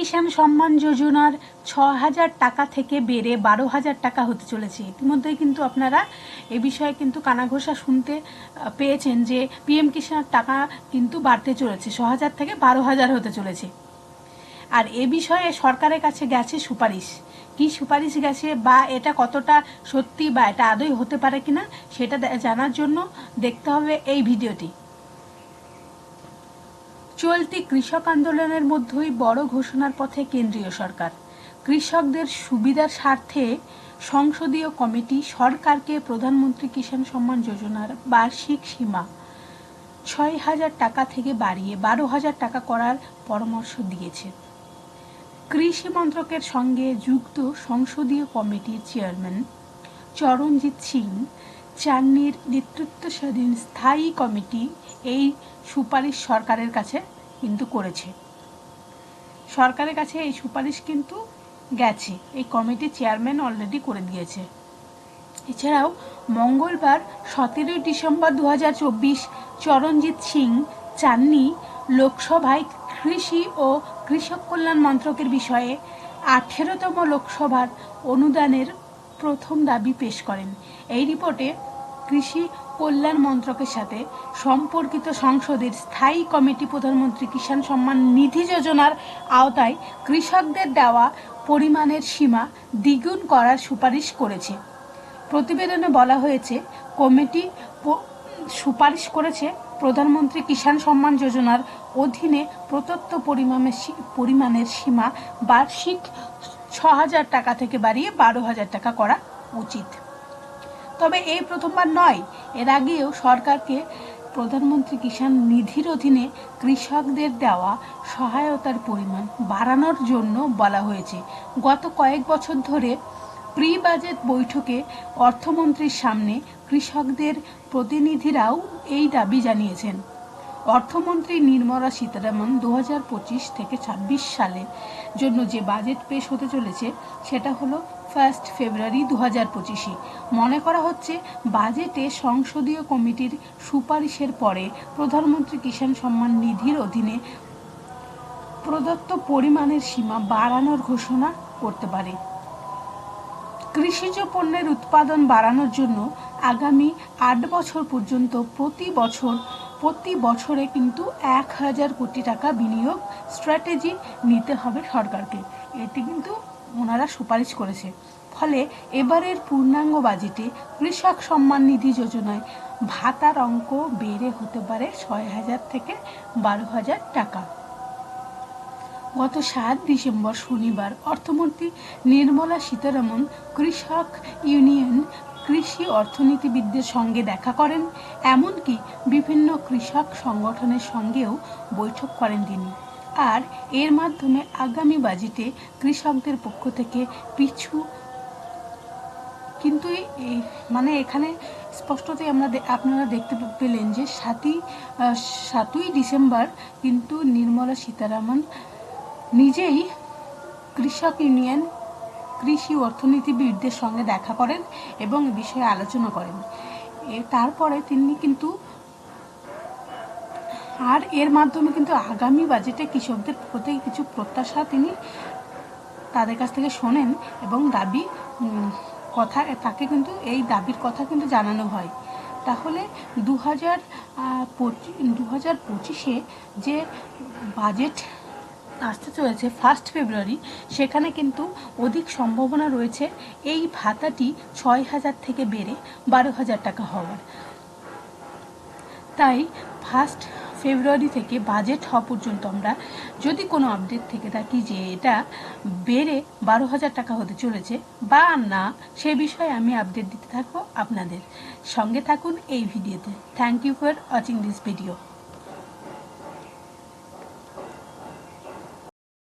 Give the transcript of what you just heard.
কিষাণ সম্মান যোজনার ছ হাজার টাকা থেকে বেড়ে বারো হাজার টাকা হতে চলেছে। ইতিমধ্যেই কিন্তু আপনারা এ বিষয়ে কিন্তু কানাঘোষা শুনতে পেয়েছেন যে পিএম কিষাণ টাকা কিন্তু বাড়তে চলেছে ছ হাজার থেকে বারো হাজার হতে চলেছে। আর এ বিষয়ে সরকারের কাছে গেছে সুপারিশ। কি সুপারিশ গেছে বা এটা কতটা সত্যি বা এটা আদৌ হতে পারে কিনা, সেটা জানার জন্য দেখতে হবে এই ভিডিওটি। চলতি কৃষক আন্দোলনের মধ্যেই বড় ঘোষণার পথে কেন্দ্রীয় সরকার। কৃষকদের সুবিধার স্বার্থে সংসদীয় কমিটি সরকারকে প্রধানমন্ত্রী কিষাণ সম্মান যোজনার বার্ষিক সীমা ছয় হাজার টাকা থেকে বাড়িয়ে বারো হাজার টাকা করার পরামর্শ দিয়েছে। কৃষি মন্ত্রকের সঙ্গে যুক্ত সংসদীয় কমিটির চেয়ারম্যান চরণজিৎ সিং চান্নির নেতৃত্বাধীন স্থায়ী কমিটি এই সুপারিশ সরকারের কাছে কিন্তু করেছে। সরকারের কাছে এই সুপারিশ কিন্তু গেছে। এই কমিটির চেয়ারম্যান অলরেডি করে দিয়েছে। এছাড়াও মঙ্গলবার সতেরোই ডিসেম্বর দু চরণজিৎ সিং চান্নি লোকসভায় কৃষি ও কৃষক কল্যাণ মন্ত্রকের বিষয়ে আঠেরোতম লোকসভার অনুদানের প্রথম দাবি পেশ করেন। এই রিপোর্টে কৃষি কল্যাণ মন্ত্রকের সাথে সম্পর্কিত সংসদের স্থায়ী কমিটি প্রধানমন্ত্রী কিষাণ সম্মান নিধি যোজনার আওতায় কৃষকদের দেওয়া পরিমাণের সীমা দ্বিগুণ করার সুপারিশ করেছে। প্রতিবেদনে বলা হয়েছে, কমিটি সুপারিশ করেছে প্রধানমন্ত্রী কিষাণ সম্মান যোজনার অধীনে প্রদত্ত পরিমাণের পরিমাণের সীমা বার্ষিক ছ হাজার টাকা থেকে বাড়িয়ে বারো হাজার টাকা করা উচিত। তবে এই প্রথমবার নয়, এর আগেও সরকারকে প্রধানমন্ত্রী কিষাণ নিধির অধীনে কৃষকদের দেওয়া সহায়তার পরিমাণ বাড়ানোর জন্য বলা হয়েছে। গত কয়েক বছর ধরে প্রি বাজেট বৈঠকে অর্থমন্ত্রীর সামনে কৃষকদের প্রতিনিধিরাও এই দাবি জানিয়েছেন। অর্থমন্ত্রী নির্মলা সীতারামন দু হাজার পঁচিশ থেকে ছাব্বিশ সালের জন্য যে বাজেট পেশ হতে চলেছে, সেটা হলো ফার্স্ট ফেব্রুয়ারি দু হাজার পঁচিশে। মনে করা হচ্ছে, বাজেটে সংসদীয় কমিটির সুপারিশের পরে প্রধানমন্ত্রী কিষাণ সম্মান নিধির অধীনে প্রদত্ত পরিমাণের সীমা বাড়ানোর ঘোষণা করতে পারে। কৃষিজ পণ্যের উৎপাদন বাড়ানোর জন্য আগামী আট বছর পর্যন্ত প্রতি বছর, প্রতি বছরে কিন্তু এক হাজার কোটি টাকা বিনিয়োগ স্ট্র্যাটেজি নিতে হবে সরকারকে। এটি কিন্তু ওনারা সুপারিশ করেছে। ফলে এবারের পূর্ণাঙ্গ বাজেটে কৃষক সম্মান নিধি যোজনায় ভাতার অঙ্ক বেড়ে হতে পারে ছয় হাজার থেকে বারো হাজার টাকা। গত সাত ডিসেম্বর শনিবার অর্থমন্ত্রী নির্মলা সীতারামন কৃষক ইউনিয়ন কৃষি অর্থনীতিবিদদের সঙ্গে দেখা করেন, এমনকি বিভিন্ন কৃষক সংগঠনের সঙ্গেও বৈঠক করেন তিনি। আর এর মাধ্যমে আগামী বাজেটে কৃষকদের পক্ষ থেকে পিছু কিন্তু মানে এখানে স্পষ্টতই আমরা আপনারা দেখতে পেলেন যে সাতই সাতই ডিসেম্বর কিন্তু নির্মলা সীতারামন নিজেই কৃষক ইউনিয়ন কৃষি অর্থনীতিবিদদের সঙ্গে দেখা করেন এবং বিষয়ে আলোচনা করেন। তারপরে তিনি কিন্তু আর এর মাধ্যমে কিন্তু আগামী বাজেটে কৃষকদের প্রতি কিছু প্রত্যাশা তিনি তাদের কাছ থেকে শোনেন এবং দাবি কথা, তাকে কিন্তু এই দাবির কথা কিন্তু জানানো হয়। তাহলে দু হাজার দু হাজার পঁচিশে যে বাজেট আসতে চলেছে ফার্স্ট ফেব্রুয়ারি, সেখানে কিন্তু অধিক সম্ভাবনা রয়েছে এই ভাতাটি ছয় হাজার থেকে বেড়ে বারো হাজার টাকা হওয়ার। তাই ফার্স্ট ফেব্রুয়ারি থেকে বাজেট হওয়া পর্যন্ত আমরা যদি কোনো আপডেট থেকে থাকি যে এটা বেড়ে বারো হাজার টাকা হতে চলেছে বা না, সে বিষয়ে আমি আপডেট দিতে থাকব আপনাদের সঙ্গে থাকুন এই ভিডিওতে thank you for watching this video